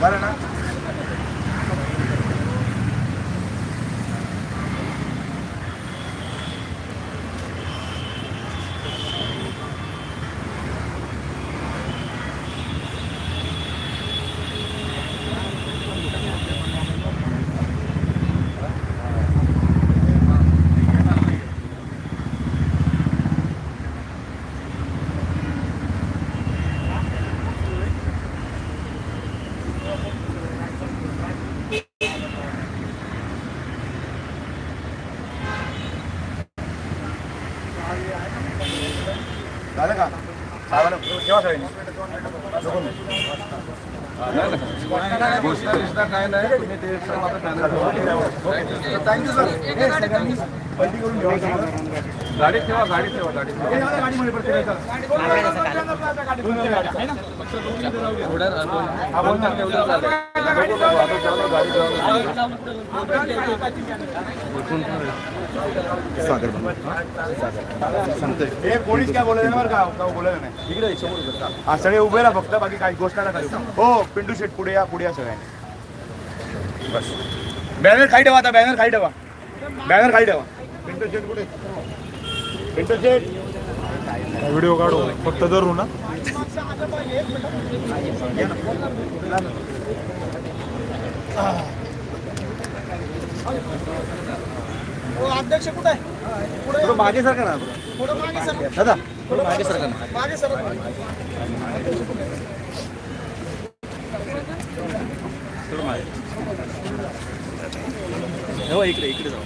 बरं ना झालं का साहेबांना केव्हा सगळ्यांनी काय नाही तुम्ही ते थँक्यू सर पलटी करून ठेवा गाडीत ठेवा गाडीत ठेवा गाडीत ठेवा गाडीमध्ये प्रत्येक हा बोलणार तेवढं झालं हे कोणीच काय बोलायचं नाही बरं का का बोलायला नाही इकडे समोर हा सगळे उभे राहा फक्त बाकी काही गोष्ट नका करू. हो पिंटू शेट पुढे या पुढे या सगळ्यांनी बस. बॅनर खाली ठेवा आता बॅनर खाली ठेवा. बॅनर खाली ठेवा. व्हिडिओ काढू. फक्त धरू ना. अध्यक्ष कुठे आहे? थोडं मागे सारखं ना पुढे मागे सर. दादा. मागे सर. मागे. हो इकडे इकडे जाऊ.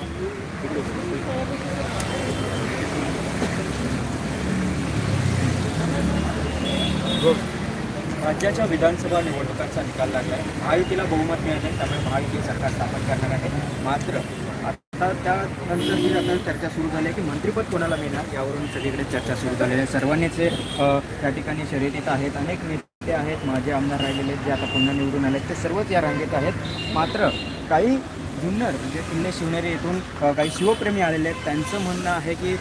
राज्याच्या विधानसभा निवडणुकांचा निकाल लागला आहे महायुतीला बहुमत मिळाले त्यामुळे महायुती सरकार स्थापन करणार आहे. मात्र आता त्यानंतर ही आता चर्चा सुरू झाली आहे की मंत्रिपद कोणाला मिळणार यावरून सगळीकडे चर्चा सुरू झालेली आहे. सर्वांनीच त्या ठिकाणी शर्यतीत आहेत अनेक नेते आहेत माझे आमदार राहिलेले आहेत जे आता पुन्हा निवडून आले आहेत ते सर्वच या रांगेत आहेत. मात्र काही जुन्नर म्हणजे किल्ले शिवनेरी येथून काही शिवप्रेमी आलेले आहेत. त्यांचं म्हणणं आहे की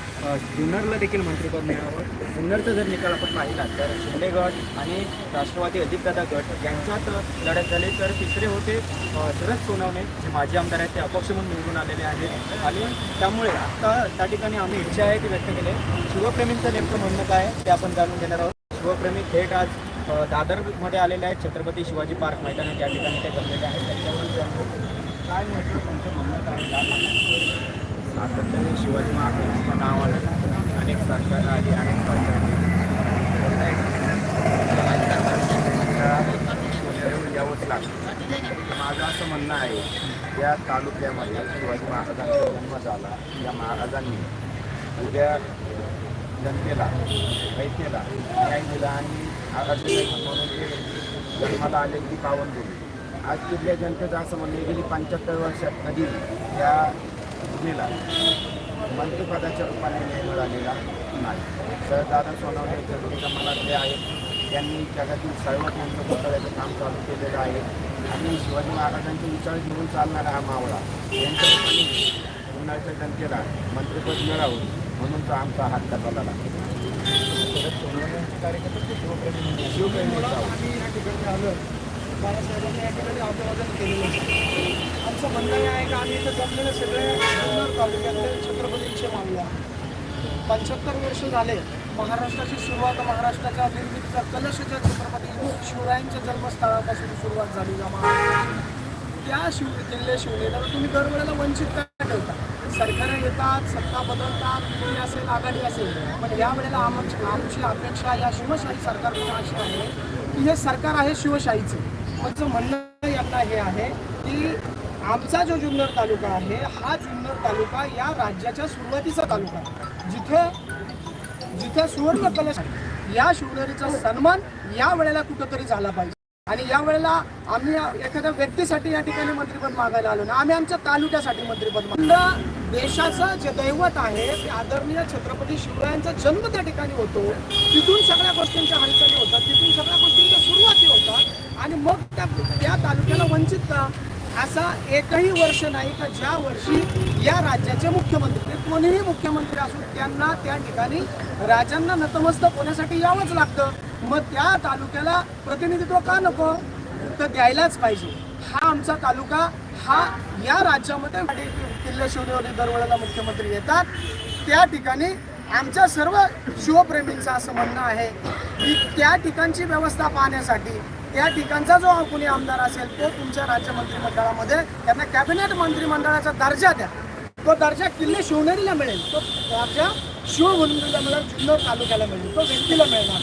जुन्नरला देखील मंत्रिपद मिळावं. जुन्नरचा जर निकाल आपण पाहिला तर शिंदे गट आणि राष्ट्रवादी अजितदादा गट यांच्यात लढत झाली. तर तिसरे होते शरद सोनवणे जे माजी आमदार आहेत ते अपक्ष म्हणून निवडून आलेले आहेत. आणि त्यामुळे आता त्या ठिकाणी आम्ही इच्छा आहे ती व्यक्त केली. शिवप्रेमींचं नेमकं म्हणणं काय ते आपण जाणून घेणार आहोत. शिवप्रेमी थेट आज दादरमध्ये आलेले आहेत. छत्रपती शिवाजी पार्क मैदानात या ठिकाणी ते जमलेले आहेत. त्यांच्यावर काय म्हटलं तुमचं म्हणणं काय आहे? काय सातत्याने शिवाजी महाराजांचं नाव आलं. अनेक सरकार आली अनेक सरकार यावंच लागतं माझं असं म्हणणं आहे या तालुक्यामध्ये शिवाजी महाराजांचा जन्म झाला. या महाराजांनी उद्या जनतेला रयतेला न्याय दिला आणि आराध्य म्हणून ते जन्माला आले की पावन दिली आज तिथल्या जनतेचं असं म्हणणं गेली पंच्याहत्तर वर्षात कधी या जिल्ह्याला मंत्रिपदाच्या रूपाने न्याय मिळालेला नाही. सरदादा सोनवणे जे तुमच्या मनातले आहेत. त्यांनी जगातील सर्वात मोठं पुतळ्याचं काम चालू केलेलं आहे. आणि शिवाजी महाराजांचे विचार घेऊन चालणारा हा मावळा यांच्या रूपाने जुन्नरच्या जनतेला मंत्रिपद मिळावं म्हणून तो आमचा हात सोनवण्यांचे कार्यकर्ते शिवप्रेमी आलो. बाळासाहेबांनी या ठिकाणी अभिवादन केलेलं आहे. आमचं म्हणणं हे आहे का आम्ही इथं जमलेले सगळे जुन्नर तालुक्यातले छत्रपतींचे मागले पंच्याहत्तर वर्ष झाले महाराष्ट्राची सुरुवात महाराष्ट्राच्या निर्मितीचा कलशच्या छत्रपती शिवरायांच्या जन्मस्थळापासून सुरुवात झाली या महाराष्ट्राची. त्या शिव किल्ले शिवलेला तुम्ही दरवेळेला वंचित काय ठेवता? सरकार येतात सत्ता बदलतात युती असेल आघाडी असेल पण या वेळेला आमची आमची अपेक्षा या शिवशाही सरकारकडून अशी आहे की हे सरकार आहे शिवशाहीचं. माझं म्हणणं यांना हे आहे की आमचा जो जुन्नर तालुका आहे हा जुन्नर तालुका या राज्याच्या सुरुवातीचा तालुका जिथं जिथं सुवर्ण कलश या शिवनेरीचा सन्मान या वेळेला कुठंतरी झाला पाहिजे. आणि या वेळेला आम्ही एखाद्या व्यक्तीसाठी या ठिकाणी मंत्रिपद मागायला आलो ना आम्ही आमच्या तालुक्यासाठी मंत्रिपद मागलं. देशाचं जे दैवत आहे ते आदरणीय छत्रपती शिवरायांचा जन्म त्या ठिकाणी होतो. तिथून सगळ्या गोष्टींच्या हालचाली होतात तिथून सगळ्या गोष्टींच्या सुरुवाती होतात आणि मग त्या त्या तालुक्याला वंचित का असा एकही वर्ष नाही का ज्या वर्षी या राज्याचे मुख्यमंत्री ते कोणीही मुख्यमंत्री असून त्यांना त्या ठिकाणी राजांना नतमस्तक होण्यासाठी यावंच लागतं. मग त्या तालुक्याला प्रतिनिधित्व का नको? तर द्यायलाच पाहिजे. हा आमचा तालुका हा या राज्यामध्ये किल्ले शिवदेवने दरवेळेला मुख्यमंत्री येतात. त्या ठिकाणी आमच्या सर्व शिवप्रेमींचं असं म्हणणं आहे की त्या ठिकाणची व्यवस्था पाहण्यासाठी त्या ठिकाणचा जो कुणी आमदार असेल तो तुमच्या राज्य मंत्रिमंडळामध्ये त्यांना कॅबिनेट मंत्रिमंडळाचा दर्जा द्या. तो दर्जा किल्ले शिवनेरीला मिळेल. तो दर्जा शिवभूमीला मिळेल जुन्नर तालुक्याला मिळेल. तो व्यक्तीला मिळणार.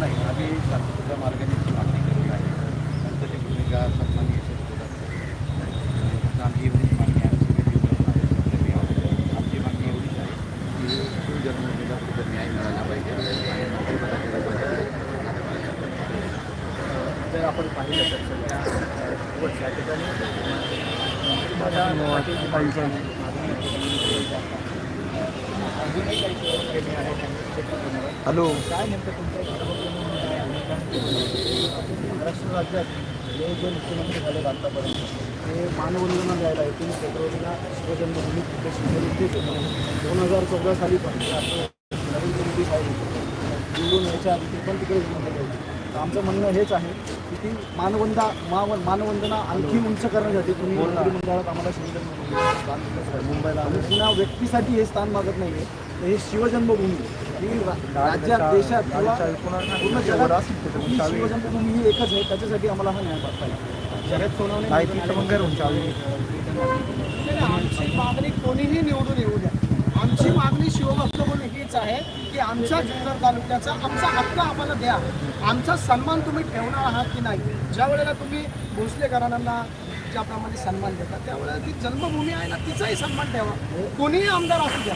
नाही. आम्ही मार्गाने ती मागणी केली आहे नंतर ती भूमिका सन्माननीय शेतकऱ्यांना आमची एवढीच मागणी आहे सगळे विरोध आमची मागणी एवढीच आहे की शिवजन्मभूमीला कुठं न्याय मिळाला पाहिजे आणि मंत्रिपदाची जागा जर आपण पाहिलं तर सगळ्या व त्या ठिकाणी मंत्रिपदासाठी जी मागणी आहे, अजूनही काही शिवप्रेमी आहेत त्यांनी शेतकऱ्यांवर हॅलो. काय नेमकं तुमचं महाराष्ट्र राज्यात जे जे मुख्यमंत्री झाले आतापर्यंत ते मानवंदना द्यायला एकोणीस फेब्रुवारीला शिवजन्मभूमी तिथे शिवजयंती दोन हजार चौदा साली पण नरेंद्र मोदी साहेब होते. निवडून यायच्या आधी ते पण तिकडे निवडून होते. तर आमचं म्हणणं हेच आहे ती मानवंदा माव मानवंदना आणखी उंच करण्यासाठी तुम्ही मंत्रिमंडळात आम्हाला स्थान. मुंबईला आम्ही. पुन्हा व्यक्तीसाठी हे स्थान मागत नाही आहे तर हे शिवजन्मभूमी. ही राज्यात देशात किंवा पूर्ण जगात ही शिवजन्मभूमी ही एकच आहे. त्याच्यासाठी आम्हाला हा न्याय पाहिजे शरद सोनवणे नाही ती तर मग काय तुमच्या आधी? नाही, आमची मागणी कोणीही निवडून येऊ द्या. आमची मागणी शिवभक्त म्हणून हीच आहे की आमच्या जुन्नर तालुक्याचा आमचा हक्क आम्हाला द्या. आमचा सन्मान तुम्ही ठेवणार आहात की नाही? ज्या वेळेला तुम्ही भोसले घराण्यांना ज्याप्रमाणे सन्मान देतात त्यावेळेला ती जन्मभूमी आहे ना तिचाही सन्मान ठेवा. कोणीही आमदार असू द्या.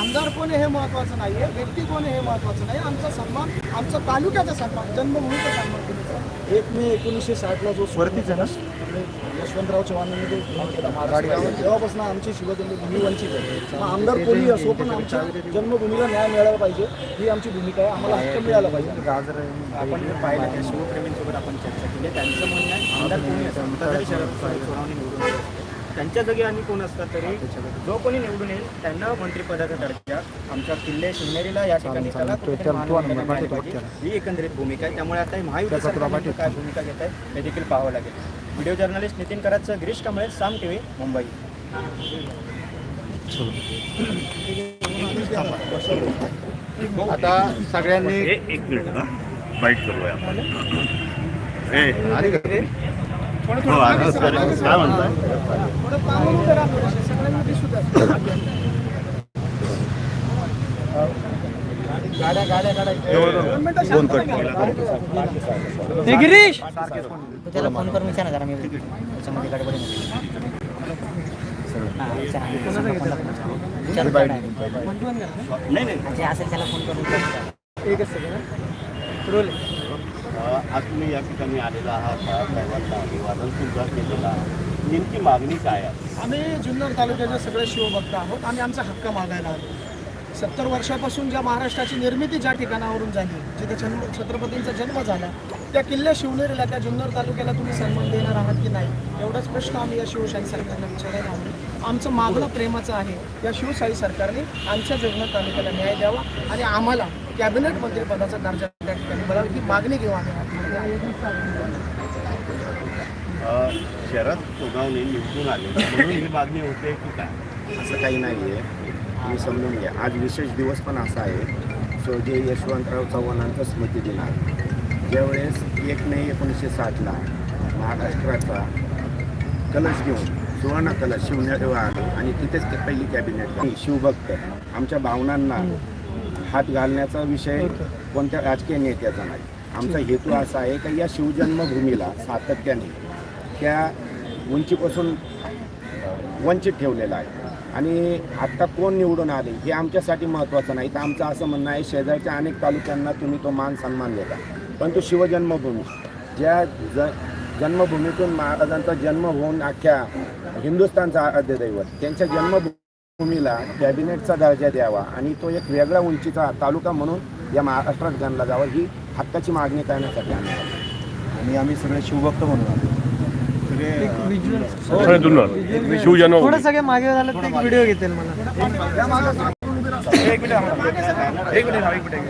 आमदार कोण हे महत्त्वाचं नाही आहे व्यक्ती कोण हे महत्त्वाचं नाही आमचा सन्मान आमचा तालुक्याचा सन्मान जन्मभूमीचा सन्मान तुम्ही एक मे एकोणीसशे साठला जो वरतीच आहे ना? यशवंतराव चव्हाणांनी जो उल्लेख केला महाराष्ट्रावर तेव्हापासून आमची शिवजन्मभूमी वंचित आहे. मग आमदार कोणी असो पण आमच्या जन्मभूमीला न्याय मिळाला पाहिजे. ही आमची भूमिका आहे. आम्हाला हक्क मिळाला पाहिजे. गाजर आपण जर पाहिलं त्या शिवप्रेमींसोबत आपण चर्चा केली. त्यांचं म्हणणं आहे आमदार कोणी असं आता जरी शरद सोनवणे निवडून त्यांच्या जागी आणि कोण असतात तरी जो कोणी निवडून येईल त्यांना मंत्रिपदाचा दर्जा आमच्या किल्ले शिवनेरीला या ठिकाणी. ही एकंदरीत भूमिका आहे. त्यामुळे आता महायुती काय भूमिका घेत आहे हे देखील पाहावं लागेल. व्हिडिओ जर्नलिस्ट नितीन कराडचं गिरीश कांबळे साम टी व्ही मुंबई. आता सगळ्यांनी एक मिनिट ना बाईट करूया हो, काय म्हणताय? थोडं कामावर उभे राहा थोडेसे. सगळ्यांना दिसू द्या गाड्या गाड्या गाड्या दोन राहा. तू त्याला फोन करून विचार ना जरा मी त्याच्यामध्ये गडबडी नाही. असेल त्याला फोन करून एकच रोल. आज तुम्ही या ठिकाणी आलेला आहात साहेबांना अभिवादन सुद्धा केलेला नेमकी मागणी काय आहे? आम्ही जुन्नर तालुक्याचे सगळे शिवभक्त आहोत आम्ही आमचा हक्क मागायला आलो. सत्तर वर्षापासून ज्या महाराष्ट्राची निर्मिती ज्या ठिकाणावरून झाली जिथे जन्म छत्रपतींचा जन्म झाला त्या किल्ले शिवनेरीला त्या जुन्नर तालुक्याला तुम्ही सन्मान देणार आहात की नाही? एवढाच प्रश्न आम्ही या शिवशाही सरकारला विचारायला आलो आमचं मागणं प्रेमाचं आहे. या शिवशाही सरकारने आमच्या जुन्नर तालुक्याला न्याय द्यावा आणि आम्हाला कॅबिनेट मंत्रिपदाचा दर्जा त्या ठिकाणी मिळावा ही मागणी घेऊ आम्ही. अ, शरद सोनावणे निवडून आले. म्हणून ही मागणी होते की काय? असं काही नाही आहे तुम्ही समजून घ्या. आज विशेष दिवस पण असा आहे. स्वर्गीय यशवंतराव चव्हाणांचा स्मृती दिन आहे ज्यावेळेस एक मे एकोणीसशे साठला महाराष्ट्राचा कलश घेऊन सुवर्ण कलश शिवण्यावर आलो आणि तिथेच ते पहिली कॅबिनेट शिवभक्त. आमच्या भावनांना हात घालण्याचा विषय कोणत्या राजकीय नेत्याचा नाही. आमचा हेतू असा आहे की या शिवजन्मभूमीला सातत्याने त्या उंचीपासून वंचित ठेवलेला आहे. आणि आत्ता कोण निवडून आले हे आमच्यासाठी महत्त्वाचं नाही. तर आमचं असं म्हणणं आहे शेजारच्या अनेक तालुक्यांना तुम्ही तो मान सन्मान देता. परंतु शिवजन्मभूमी. ज्या ज जन्मभूमीतून महाराजांचा जन्म होऊन अख्ख्या हिंदुस्थानचा आराध्य दैवत त्यांच्या जन्मभूमीला कॅबिनेटचा दर्जा द्यावा आणि तो एक वेगळा उंचीचा तालुका म्हणून या महाराष्ट्रात गणला जावा ही हक्काची मागणी करण्यासाठी आम्ही आणि आम्ही सगळे शिवभक्त म्हणून आलो. सगळे थोडं सगळे मागे झालं ते व्हिडिओ घेतील मला. एक मिनिट. एक मिनिट थांबा, एक मिनिट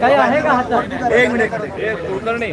काही आहे का हातात? एक मिनिट. एक कुलकर्णी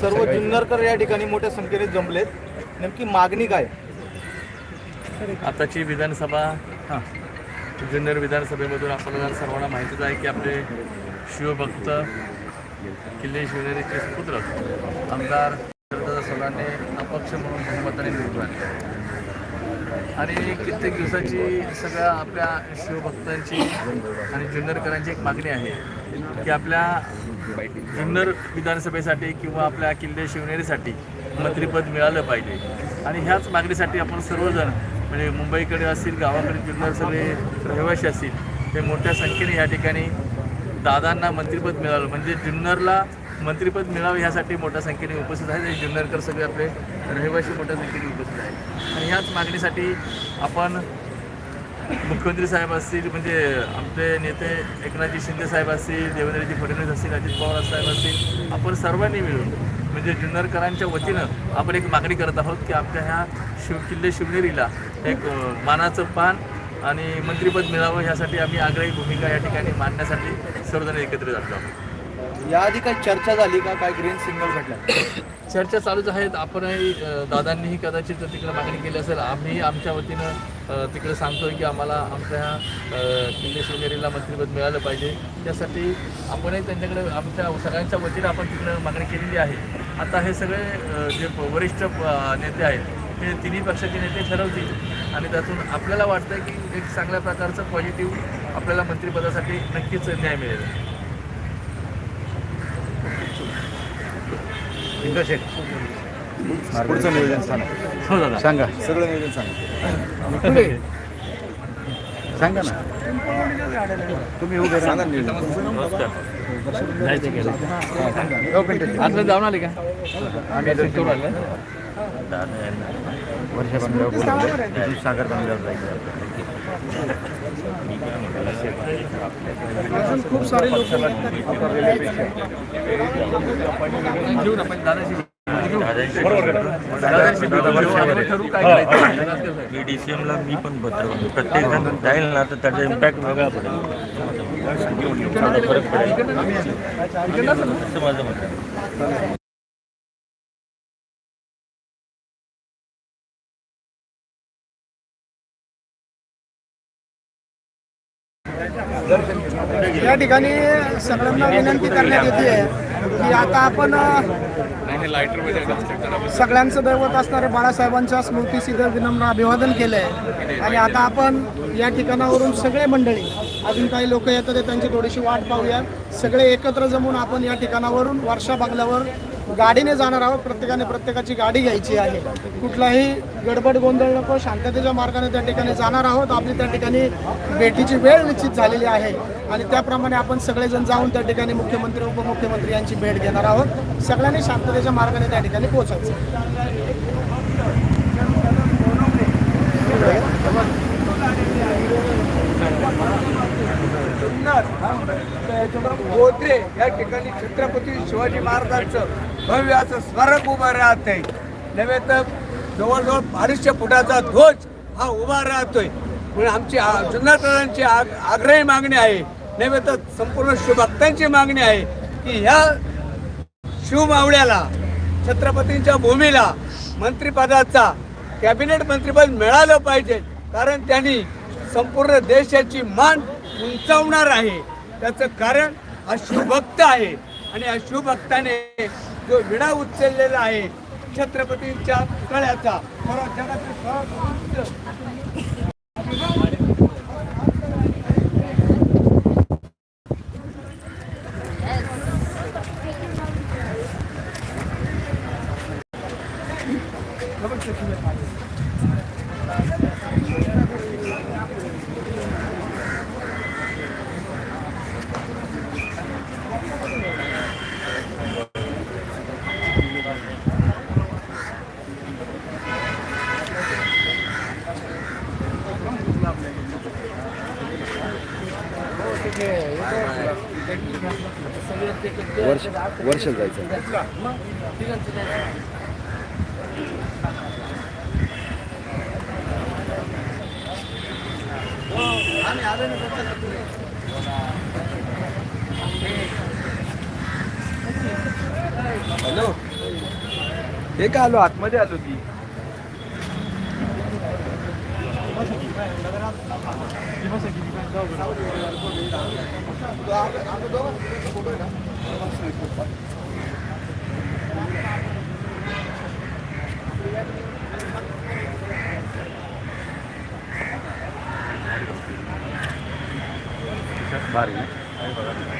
सर्व जुन्नरकर या ठिकाणी मोठ्या संख्येने जमलेत. नेमकी मागणी काय? आताची विधानसभा हां जुन्नर विधानसभेमधून आपल्याला सर्वांना माहितीच आहे की आपले शिवभक्त किल्ले शिवनेरीचे सुपुत्र आमदार सोलाने अपक्ष म्हणून बहुमताने निवडून आले. आणि कित्येक दिवसाची सगळ्या आपल्या शिवभक्तांची आणि जुन्नरकरांची एक मागणी आहे की आपल्या जुन्नर विधानसभेसाठी किंवा आपल्या किल्ले शिवनेरीसाठी मंत्रिपद मिळालं पाहिजे. आणि ह्याच मागणीसाठी आपण सर्वजण म्हणजे मुंबईकडे असतील गावाकडे जुन्नर सगळे रहिवासी असतील ते मोठ्या संख्येने या ठिकाणी दादांना मंत्रिपद मिळालं. म्हणजे जुन्नरला मंत्रिपद मिळावं ह्यासाठी मोठ्या संख्येने उपस्थित आहेत. आणि जुन्नरकर सगळे आपले रहिवासी मोठ्या संख्येने उपस्थित आहेत. आणि ह्याच मागणीसाठी आपण मुख्यमंत्री साहेब असतील म्हणजे आमचे नेते एकनाथजी शिंदे साहेब असतील देवेंद्रजी फडणवीस असतील अजित पवार साहेब असतील आपण सर्वांनी मिळून म्हणजे जुन्नरकरांच्या वतीनं आपण एक मागणी करत आहोत की आपल्या ह्या शिव किल्ले शिवनेरीला एक मानाचं पान आणि मंत्रिपद मिळावं ह्यासाठी आम्ही आग्रही भूमिका या ठिकाणी मांडण्यासाठी सर्वजण एकत्रित आलो आहोत याआधी काही चर्चा झाली का? काय ग्रीन सिग्नल भेटला चर्चा चालूच आहेत. आपणही दादांनीही कदाचित तिकडे मागणी केली असेल. आम्ही आमच्या वतीनं तिकडे सांगतोय की आम्हाला आमच्या ह्या किल्ले शिवनेरीला मंत्रिपद मिळालं पाहिजे. त्यासाठी आपणही त्यांच्याकडे आमच्या सगळ्यांच्या वतीनं आपण तिकडे मागणी केलेली आहे. आता हे सगळे जे वरिष्ठ नेते आहेत हे तिन्ही पक्षाचे नेते ठरवतील. आणि त्यातून आपल्याला वाटतं की एक चांगल्या प्रकारचं पॉझिटिव्ह आपल्याला मंत्रिपदासाठी नक्कीच न्याय मिळेल. पुढचं नियोजन सांगा. हो दादा. सांगा. सगळं नियोजन सांगा. सांगा ना. तुम्ही उभे सांगा नियोजन. हो, पिंटू. आतलं जाऊन आले का? आम्ही आले. वर्षा बंगल्यावर बोलवलं. सागर बंगल्यावर जायचं अजून खूप सारे लोक घेऊन आपण दादाशी घेऊ. दादाशी काय करायचं. मी डी सी एमला मी पण पत्र प्रत्येक जण जाईल ना तर त्याचा इम्पॅक्ट वेगळा पडेल. फरक पडेल असं माझं मत या ठिकाणी सगळ्यांना विनंती करण्यात येते की आता आपण सगळ्यांचं दैवत असणाऱ्या बाळासाहेबांच्या स्मृतीसिद्ध विनम्र अभिवादन केलं आहे आणि आता आपण या ठिकाणावरून सगळे मंडळी अजून काही लोक येतात ते त्यांची थोडीशी वाट पाहूया. सगळे एकत्र जमून आपण या ठिकाणावरून वर्षा बंगल्यावर गाडीने जाणार आहोत प्रत्येकाने प्रत्येकाची गाडी घ्यायची आहे. कुठलाही गडबड गोंधळ नको शांततेच्या मार्गाने त्या ठिकाणी जाणार आहोत. आपली त्या ठिकाणी भेटीची वेळ निश्चित झालेली आहे. आणि त्याप्रमाणे आपण सगळेजण जाऊन त्या ठिकाणी मुख्यमंत्री उपमुख्यमंत्री यांची भेट घेणार आहोत. सगळ्यांनी शांततेच्या मार्गाने त्या ठिकाणी पोहोचायचं. गोत्रे या ठिकाणी छत्रपती शिवाजी महाराजांचं भव्य असं स्मारक उभं राहत आहे नव्हे तर जवळजवळ अडीचशे फुटाचा ध्वज हा उभा राहतोय. म्हणून आमची आ- आग आग्रही मागणी आहे. नव्हे तर संपूर्ण शिवभक्तांची मागणी आहे की ह्या शिवमावळ्याला छत्रपतींच्या भूमीला मंत्रिपदाचा कॅबिनेट मंत्रिपद मिळालं पाहिजे. कारण त्यांनी संपूर्ण देशाची मान उंचावणार आहे. त्याचं कारण हा शिवभक्त आहे. आणि या शिवभक्ताने जो विडा उचललेला आहे छत्रपतींच्या कळ्याचा सर्व जगातील वर्ष वर्ष जायचं. हॅलो. हे का आलो? आतमध्ये आलो ती Bari, né? Aí,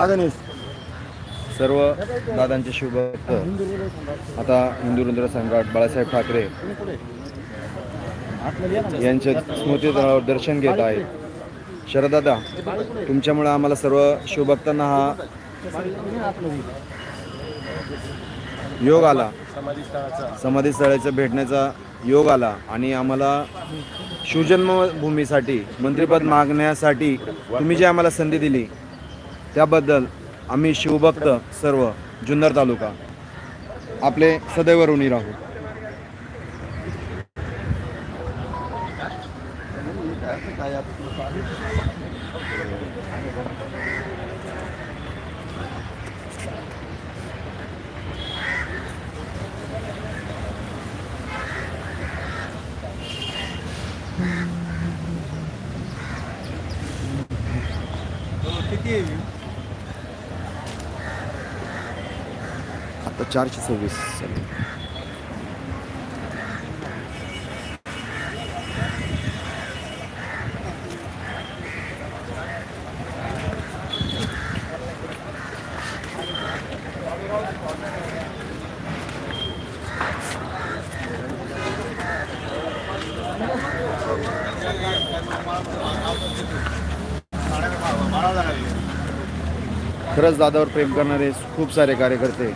आदरणीय सर्व दादांचे शुभक्त आता हिंदू सम्राट बाळासाहेब ठाकरे यांच्या स्मृतीतळावर दर्शन घेत आहेत. शरदादा तुमच्यामुळे आम्हाला सर्व शिवभक्तांना हा योग आला. समाधी स्थळाचं भेटण्याचा योग आला आणि आम्हाला शिवजन्मभूमीसाठी मंत्रिपद मागण्यासाठी तुम्ही जी आम्हाला संधी दिली त्याबद्दल आम्ही शिवभक्त सर्व जुन्नर तालुका. आपले सदैव ऋणी राहू आता चारशे सव्वीस खरंच दादावर प्रेम करणारे खूप सारे कार्यकर्ते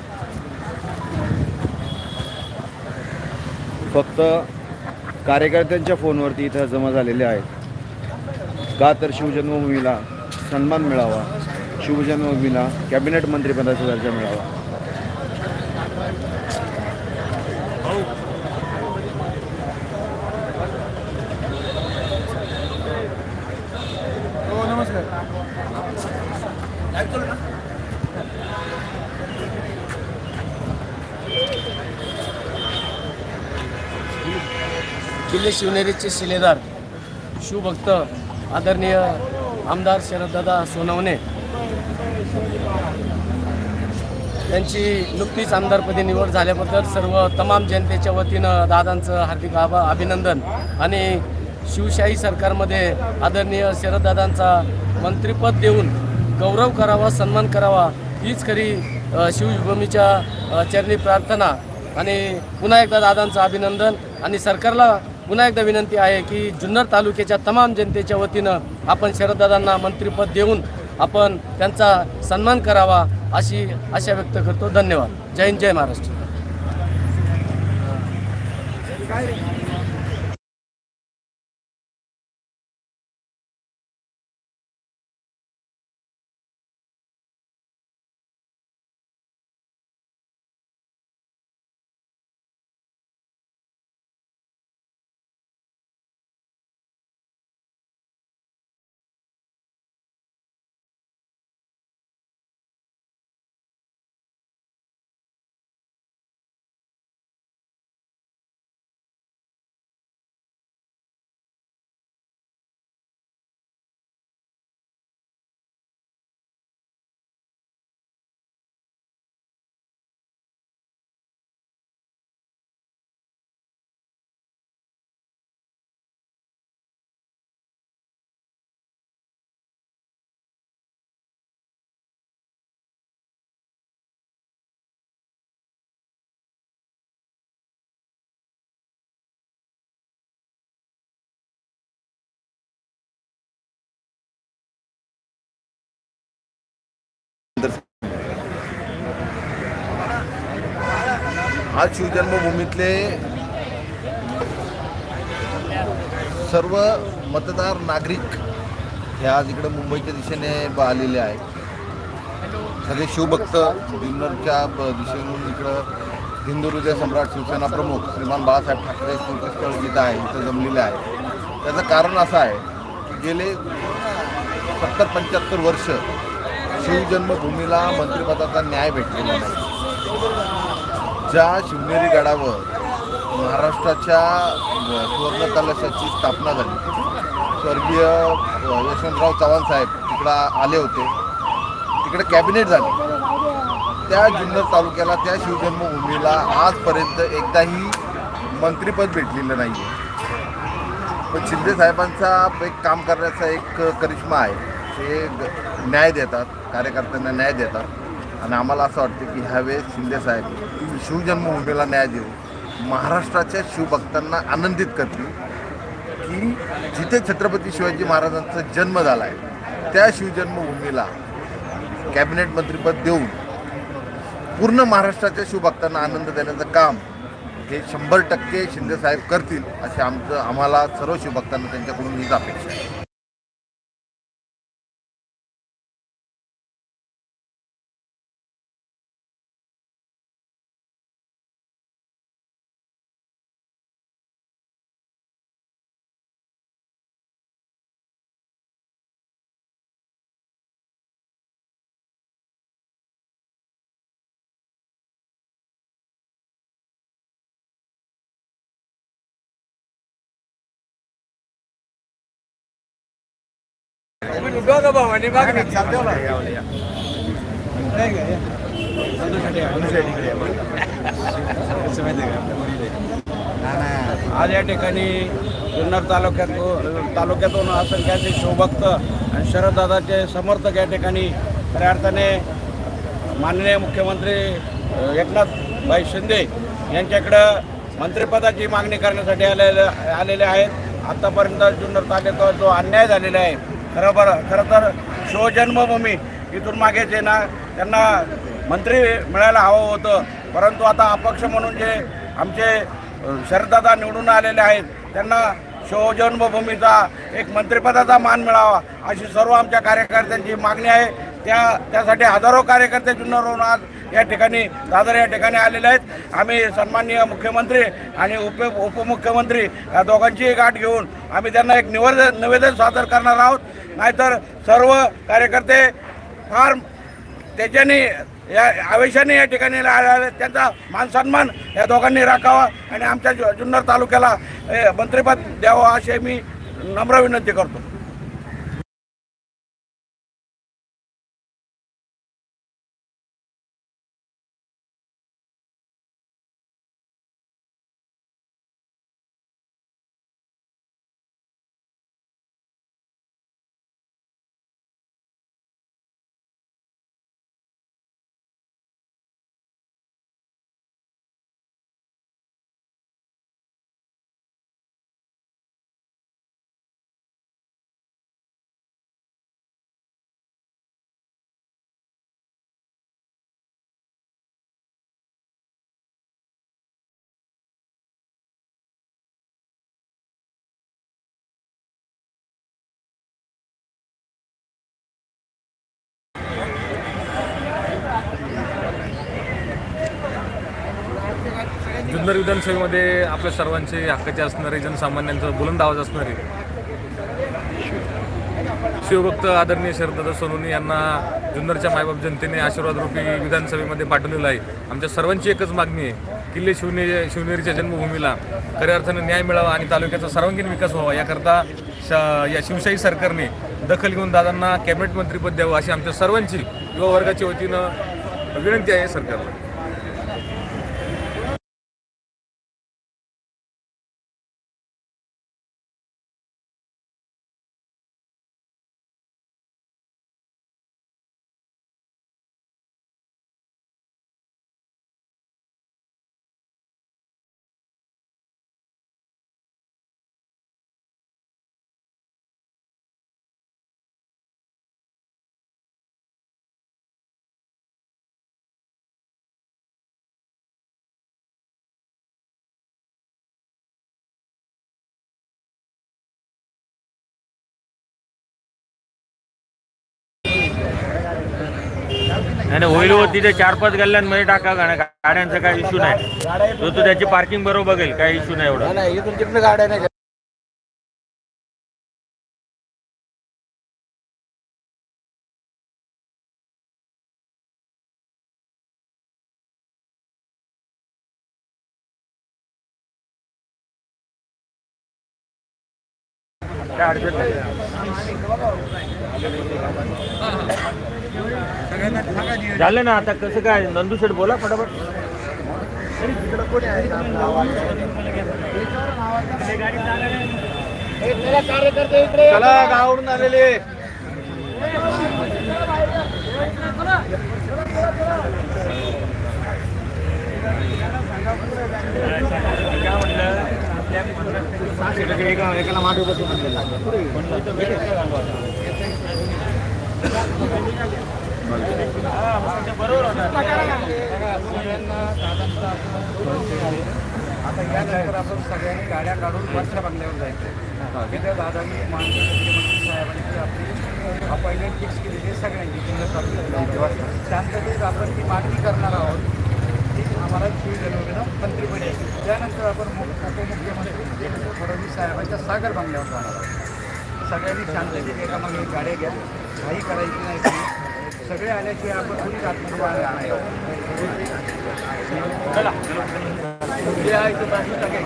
फक्त कार्यकर्त्यांच्या फोनवरती इथं जमा झालेले आहेत. का तर शिवजन्मभूमीला सन्मान मिळावा शिवजन्मभूमीला कॅबिनेट मंत्रिपदाचा दर्जा मिळावा. जिल्हे शिवनेरीचे शिलेदार शिवभक्त आदरणीय आमदार शरददादा सोनवणे त्यांची नुकतीच आमदारपदी निवड झाल्याबद्दल सर्व तमाम जनतेच्या वतीनं दादांचं हार्दिक आभा अभिनंदन आणि शिवशाही सरकारमध्ये आदरणीय शरददादांचा मंत्रिपद देऊन गौरव करावा सन्मान करावा हीच खरी शिवभूमीच्या चरणी प्रार्थना. आणि पुन्हा एकदा दादांचं अभिनंदन आणि सरकारला पुन्हा एकदा विनंती आहे की जुन्नर तालुक्याच्या तमाम जनतेच्या वतीनं आपण शरददादांना मंत्रिपद देऊन आपण त्यांचा सन्मान करावा अशी आशा व्यक्त करतो. धन्यवाद. जय हिंद जय महाराष्ट्र. आज शिवजन्मभूमीतले सर्व मतदार नागरिक हे आज इकडे मुंबईच्या दिशेने ब- आलेले आहेत. सगळे शिवभक्त जुन्नरच्या ब- इकडं हिंदू हृदय सम्राट शिवसेना प्रमुख श्रीमान बाळासाहेब ठाकरे स्मृतीस्थळ जिथं आहे इथं जमलेले आहे. त्याचं कारण असं आहे की गेले सत्तर पंच्याहत्तर वर्ष शिवजन्मभूमीला मंत्रिपदाचा न्याय भेटलेला नाही. ज्या शिवनेरी गडावर महाराष्ट्राच्या सुवर्ण कलशाची स्थापना झाली. स्वर्गीय यशवंतराव चव्हाण साहेब तिकडं आले होते. तिकडे कॅबिनेट झाले. त्या जुन्नर तालुक्याला त्या शिवजन्मभूमीला आजपर्यंत एकदाही मंत्रीपद भेटलेलं नाही आहे पण शिंदे साहेबांचा एक काम करण्याचा एक करिश्मा आहे. ते न्याय देतात कार्यकर्त्यांना न्याय देतात. आणि आम्हाला असं वाटतं की ह्यावेळेस शिंदेसाहेब शिवजन्मभूमीला न्याय देऊ महाराष्ट्राच्या शिवभक्तांना आनंदित करतील की जिथे छत्रपती शिवाजी महाराजांचा जन्म झाला आहे त्या शिवजन्मभूमीला कॅबिनेट मंत्रीपद देऊन पूर्ण महाराष्ट्राच्या शिवभक्तांना आनंद देण्याचं काम हे शंभर टक्के शिंदेसाहेब करतील असे आमचं आम्हाला सर्व शिवभक्तांना त्यांच्याकडून हीच अपेक्षा आहे. आज या ठिकाणी जुन्नर तालुक्यात तालुक्यातून असंख्याचे शिवभक्त आणि शरददादाचे समर्थक या ठिकाणी खऱ्या अर्थाने माननीय मुख्यमंत्री एकनाथ भाई शिंदे यांच्याकडं मंत्रिपदाची मागणी करण्यासाठी आलेले आलेले आहेत. आतापर्यंत जुन्नर तालुक्यात जो अन्याय झालेला आहे खरं बरं खरं तर शिवजन्मभूमी इथून मागे जे ना त्यांना मंत्री मिळायला हवं होतं. परंतु आता अपक्ष म्हणून जे आमचे शरदादा निवडून आलेले आहेत त्यांना शिवजन्मभूमीचा एक मंत्रिपदाचा मान मिळावा अशी सर्व आमच्या कार्यकर्त्यांची मागणी आहे. त्या त्यासाठी हजारो कार्यकर्ते जुन्नरहून आज या ठिकाणी दादर या ठिकाणी आलेले आहेत. आम्ही सन्माननीय मुख्यमंत्री आणि उप उपमुख्यमंत्री या दोघांची गाठ घेऊन आम्ही त्यांना एक निवेदन निवेदन सादर करणार आहोत. नाहीतर सर्व कार्यकर्ते फार त्याच्याने या आवेशाने या ठिकाणी आले त्यांचा मानसन्मान या दोघांनी राखावा आणि आमच्या जु- जुन्नर तालुक्याला ए, मंत्रिपद द्यावं असे मी नम्र विनंती करतो. जुन्नर विधानसभेमध्ये आपल्या सर्वांचे हक्काचे असणारे जनसामान्यांचं बुलंद आवाज असणारे शिवभक्त आदरणीय शरददादा सोनोनी यांना जुन्नरच्या मायबाप जनतेने आशीर्वाद रूपी विधानसभेमध्ये पाठवलेलं आहे. आमच्या सर्वांची एकच मागणी आहे किल्ले शिवने शिवनेरीच्या जन्मभूमीला खऱ्या अर्थानं न्याय मिळावा आणि तालुक्याचा सर्वांगीण विकास व्हावा. याकरता श या शिवशाही सरकारने दखल घेऊन दादांना कॅबिनेट मंत्रीपद द्यावं अशी आमच्या सर्वांची युवा वर्गाच्या वतीनं विनंती आहे सरकारला. नाही नाही, होईल हो तिथे चार पाच गल्ल्यांमध्ये टाका गाड्या गाड्यांचा काही इश्यू नाही. तो तो त्याची पार्किंग बरोबर बघेल काही इश्यू नाही एवढा. काय अडचण नाही. झालं ना आता कसं काय नंदू शेठ बोला फटाफट. चला गावावरून आलेले. एकाला मागे बसून आता यानंतर आपण सगळ्यांनी गाड्या काढून वरच्या बंगल्यावर जायचं तिथे दादांनी माननीय मुख्यमंत्री साहेबांची आपली अपॉइंटमेंट फिक्स केलेली आहे सगळ्यांची जिल्हा तालुक्यात शांततेत आपण ती मागणी करणार आहोत ती आम्हाला शिवजन्मभूमीला मंत्रिपद यायची त्यानंतर आपण मुख उपमुख्यमंत्री देवेंद्र फडणवीस साहेबांच्या सागर बंगल्यावर जाणार आहोत सगळ्यांनी शांततेत एका मागे गाड्या घ्या. काही करायची नाही. सगळे आल्याशिवाय आपण कोणीच आतमध्ये जाणार नाही जे आहे ते बाजूला घ्या.